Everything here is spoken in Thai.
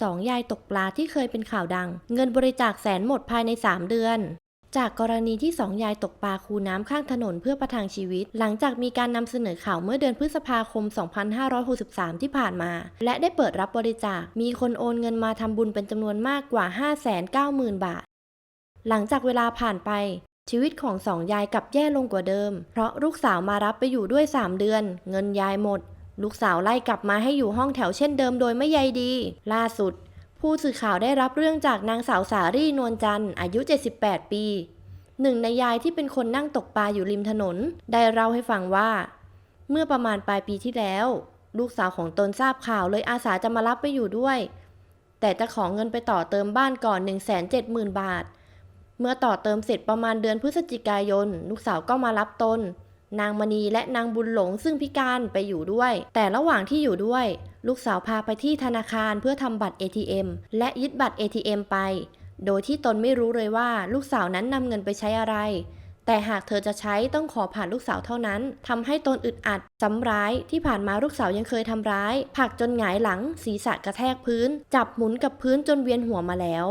สองยายตกปลาที่เคยเป็นข่าวดัง เงินบริจาคแสนหมดภายใน 3 เดือน จากกรณีที่สองยายตกปลาคูน้ำข้างถนนเพื่อประทังชีวิต หลังจากมีการนำเสนอข่าวเมื่อเดือนพฤษภาคม 2563 ที่ผ่านมา และได้เปิดรับบริจาค มีคนโอนเงินมาทำบุญเป็นจำนวนมากกว่า 590,000 บาท หลังจากเวลาผ่านไปชีวิตของสองยายกลับแย่ลงกว่าเดิม เพราะลูกสาวมารับไปอยู่ด้วย 3 เดือน เงินยายหมด ลูกสาวไล่กลับมาให้อยู่ห้องแถวเช่นเดิมโดยไม่ใยดี ล่าสุด ผู้สื่อข่าวได้รับเรื่องจากนางสาวสารีนวลจันทร์อายุ 78 ปี หนึ่งในยายที่เป็นคนนั่งตกปลาอยู่ริมถนน ได้เล่าให้ฟังว่า เมื่อประมาณปลายปีที่แล้ว ลูกสาวของตนทราบข่าวเลยอาสาจะมารับไปอยู่ด้วย แต่จะขอเงินไปต่อเติมบ้านก่อน 170,000 บาท เมื่อต่อเติมเสร็จประมาณเดือนพฤศจิกายน ลูกสาวก็มารับตน นางมณีและนางบุญหลงซึ่งพิการไปอยู่ด้วย แต่ระหว่างที่อยู่ด้วย ลูกสาวพาไปที่ธนาคารเพื่อทำบัตร ATM และยึดบัตร ATM ไป โดยที่ตนไม่รู้เลยว่าลูกสาวนั้นนำเงินไปใช้อะไร แต่หากเธอจะใช้ต้องขอผ่านลูกสาวเท่านั้นทำให้ตนอึดอัดซ้ำร้ายที่ผ่านมาลูกสาวยังเคยทำร้ายผลักจนหงายหลัง ศีรษะกระแทกพื้น จับหมุนกับพื้นจนเวียนหัวมาแล้ว